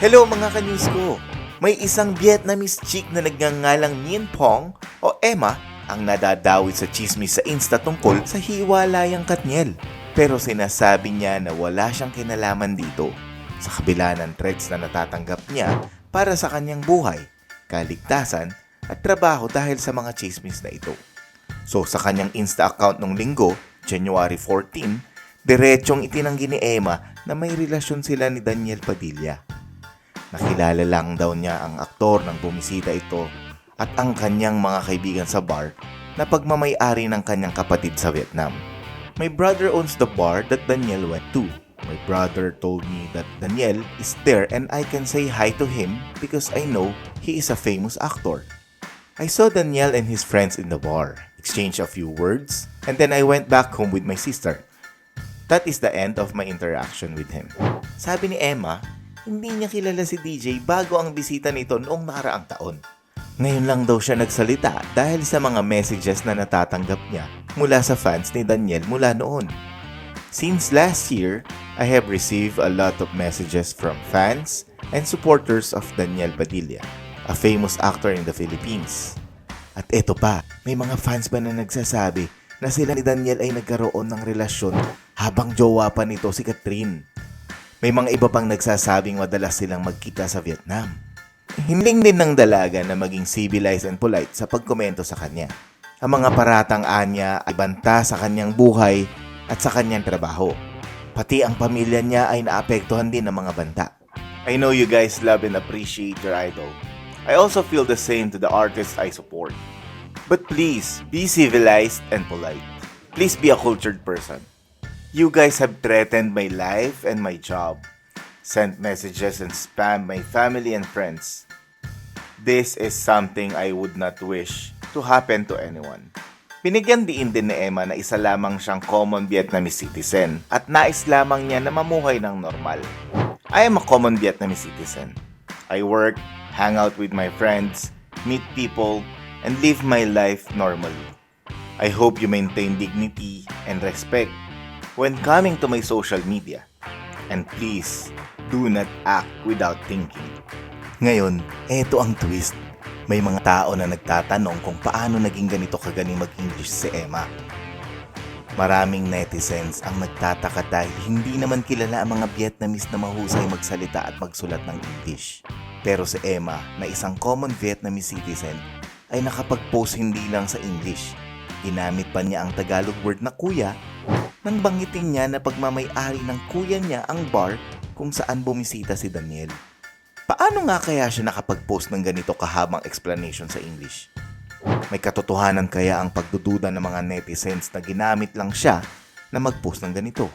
Hello mga ka-news ko! May isang Vietnamese chick na nagngangalang Nien Pong o Emma ang nadadawit sa chismis sa Insta tungkol sa hiwalayang Katniel. Pero sinasabi niya na wala siyang kinalaman dito sa kabila ng threats na natatanggap niya para sa kanyang buhay, kaligtasan at trabaho dahil sa mga chismis na ito. So sa kanyang Insta account nung linggo, January 14, diretsong itinanggi ni Emma na may relasyon sila ni Daniel Padilla. Nakilala lang daw niya ang aktor nang bumisita ito at ang kanyang mga kaibigan sa bar na pagmamayari ng kanyang kapatid sa Vietnam. My brother owns the bar that Daniel went to. My brother told me that Daniel is there and I can say hi to him because I know he is a famous actor. I saw Daniel and his friends in the bar, exchanged a few words, and then I went back home with my sister. That is the end of my interaction with him. Sabi ni Emma, hindi niya kilala si DJ bago ang bisita nito noong nakaraang taon. Ngayon lang daw siya nagsalita dahil sa mga messages na natatanggap niya mula sa fans ni Daniel mula noon. Since last year, I have received a lot of messages from fans and supporters of Daniel Padilla, a famous actor in the Philippines. At eto pa, may mga fans ba na nagsasabi na sila ni Daniel ay nagkaroon ng relasyon habang jowa pa nito si Catherine. May mga iba pang nagsasabing madalas silang magkita sa Vietnam. Hiling din ng dalaga na maging civilized and polite sa pagkomento sa kanya. Ang mga paratang anya ay banta sa kanyang buhay at sa kanyang trabaho. Pati ang pamilya niya ay naapektuhan din ng mga banta. I know you guys love and appreciate your idol. I also feel the same to the artists I support. But please, be civilized and polite. Please be a cultured person. You guys have threatened my life and my job, sent messages and spam my family and friends. This is something I would not wish to happen to anyone. Binigyan diin din ni Emma na isa lamang siyang common Vietnamese citizen at nais lamang niya na mamuhay ng normal. I am a common Vietnamese citizen. I work, hang out with my friends, meet people, and live my life normally. I hope you maintain dignity and respect when coming to my social media. And please, do not act without thinking. Ngayon, eto ang twist. May mga tao na nagtatanong kung paano naging ganito kagaling mag-English si Emma. Maraming netizens ang nagtataka dahil hindi naman kilala ang mga Vietnamese na mahusay magsalita at magsulat ng English. Pero si Emma, na isang common Vietnamese citizen, ay nakapag-post hindi lang sa English. Ginamit pa niya ang Tagalog word na kuya nang banggitin niya na pagmamayari ng kuya niya ang bar kung saan bumisita si Daniel. Paano nga kaya siya nakapag-post ng ganito kahabang explanation sa English? May katotohanan kaya ang pagdududa ng mga netizens na ginamit lang siya na mag-post ng ganito?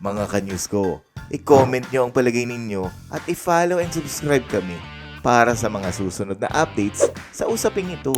Mga ka-news ko, i-comment nyo ang palagay ninyo at i-follow and subscribe kami para sa mga susunod na updates sa usaping ito.